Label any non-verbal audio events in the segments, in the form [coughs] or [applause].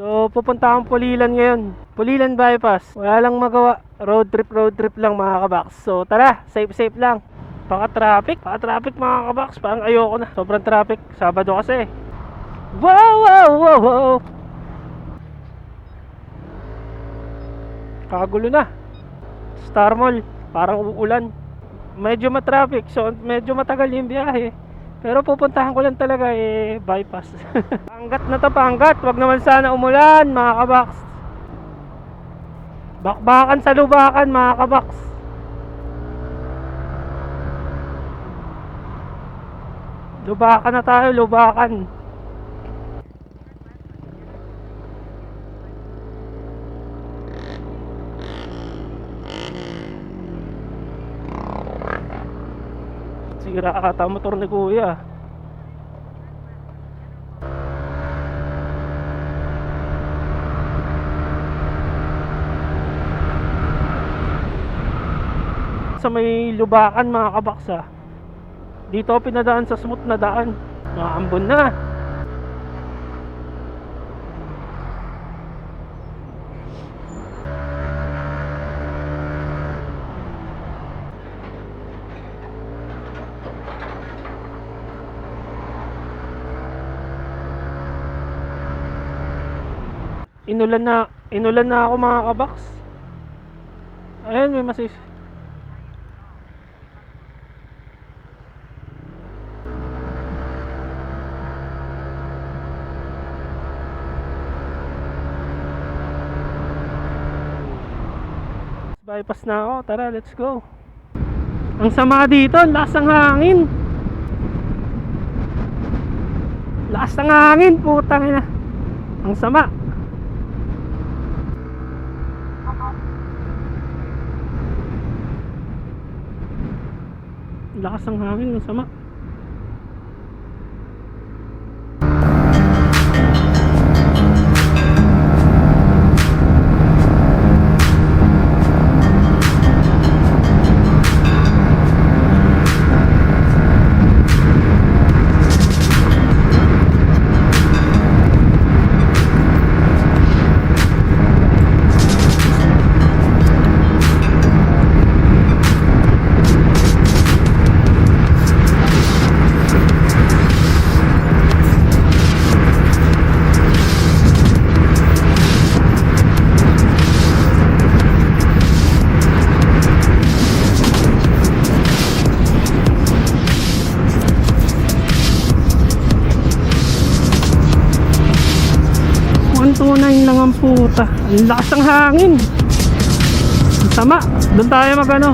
So, pupunta akong Pulilan ngayon. Pulilan bypass. Wala lang magawa. Road trip, road trip lang mga kabaks. So, tara, safe, safe lang. Baka traffic, baka traffic mga kabaks. Parang ayoko na. Sobrang traffic. Sabado kasi. Wow, wow, wow, wow. Kagulo na. Star Mall, parang uulan. Medyo matraffic, so medyo matagal yung biyahe. Pero pupuntahan ko lang talaga eh bypass. [laughs] panggat na to, panggat. Wag naman sana umulan, mga kabaks. Bakbakan sa lubakan, mga kabaks. Lubakan na tayo, lubakan. Sira ata motor ni kuya. Sa may lubakan mga kabaksa. Dito pinadaan sa smooth na daan. Mga ambon na. Inulan na, inulan na ako mga kabaks. Ayun, may masis. Bypass na ako. Tara, let's go. Ang sama dito, ang lakas ng hangin. Lakas ng hangin, putang ina. Ang sama. Lakas ng hangin, ang sama. Puta. Ang lakas ng hangin. Ang sama. Doon tayo mag ano.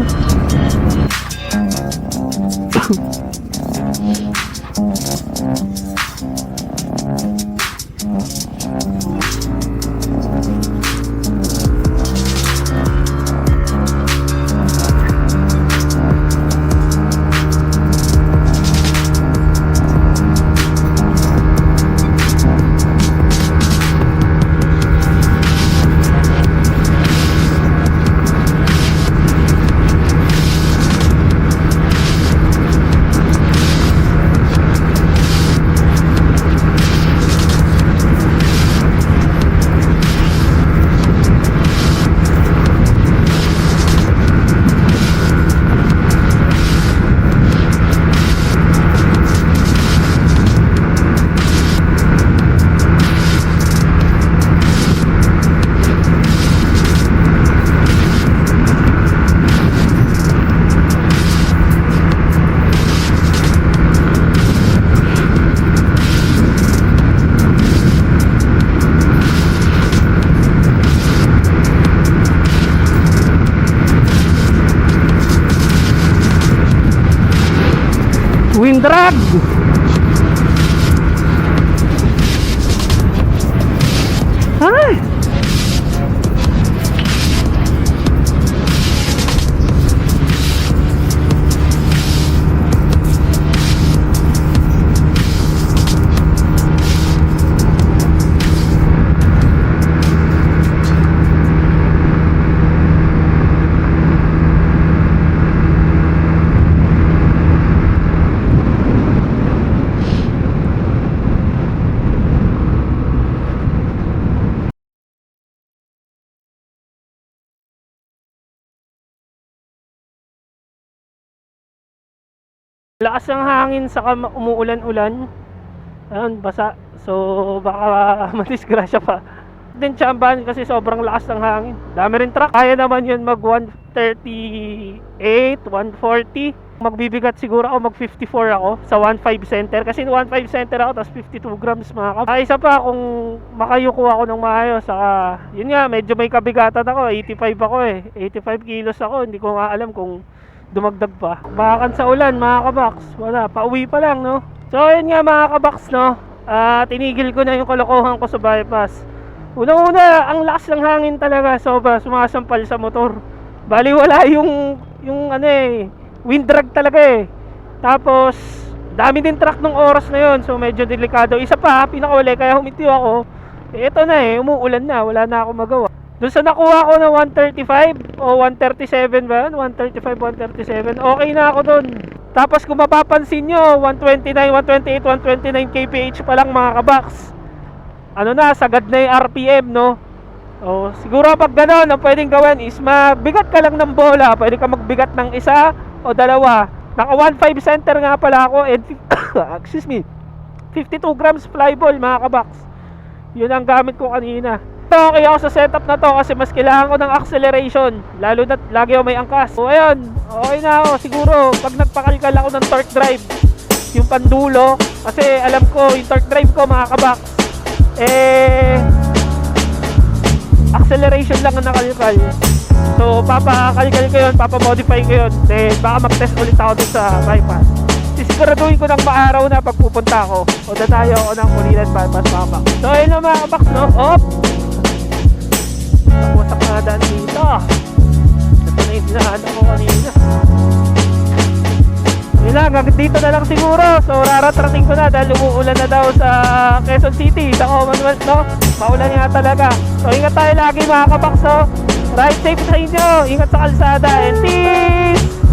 Wind drag. Lakas ng hangin saka umuulan-ulan. Ayun, basa. So, baka [laughs] madisgrasya pa. Din tsambahan kasi sobrang lakas ng hangin. Dami rin truck. Kaya naman yun mag 138, 140. Magbibigat siguro ako mag 54 ako sa 15 center. Kasi 15 center ako tapos 52 grams mga kap. Ah, isa pa kung makayuko ako ng maayos. Saka, yun nga, medyo may kabigatan ako. 85 ako eh. 85 kilos ako. Hindi ko nga alam kung dumagdag pa. Bakakan sa ulan mga kabaks. Wala, pauwi pa lang no. So ayun nga mga kabaks no. Ah, tinigil ko na yung kalokohan ko sa bypass. Una-una, ang lakas ng hangin talaga. Sobra, sumasampal sa motor. Bali wala yung, yung ano eh, wind drag talaga eh. Tapos, dami din truck nung oras na yon So medyo delikado. Isa pa, pinakauli, kaya humitiw ako. Eh, ito na eh, umuulan na. Wala na ako magawa. Doon sa nakuha ko na 135 o 137 ba yun? 135, 137. Okay na ako doon. Tapos kung mapapansin nyo, 129, 128, 129 kph pa lang mga kabaks. Ano na, sagad na yung RPM, no? O, siguro pag gano'n, ang pwedeng gawin is magbigat ka lang ng bola. Pwede ka magbigat ng isa o dalawa. Naka 1.5 center nga pala ako and [coughs] excuse me, 52 grams fly ball mga kabaks. Yun ang gamit ko kanina. Okay ako sa setup na to kasi mas kailangan ko ng acceleration. Lalo na lagi ako may angkas. So ayun, okay na ako. Siguro pag nagpakalkal ako ng torque drive, yung pandulo, kasi alam ko yung torque drive ko mga kabaks, eh, acceleration lang ang nakalkal. So papakalkal ko yun, papamodify ko yun. Then baka mag-test ulit ako dun sa bypass. Sisiguraduhin ko ng maaraw na pag pupunta ako o dadayo ako ng Pulilan bypass kabaks. So ayun na mga kabaks no, op! Nakusak na daan dito. Ito na yung hinahanap ko kanina. Yun lang, dito na lang siguro. So, raratrating ko na dahil umuulan na daw sa Quezon City, sa Commonwealth, no? Maulan nga talaga. So, ingat tayo lagi mga kabakso. Ride safe sa inyo. Ingat sa kalsada. And peace!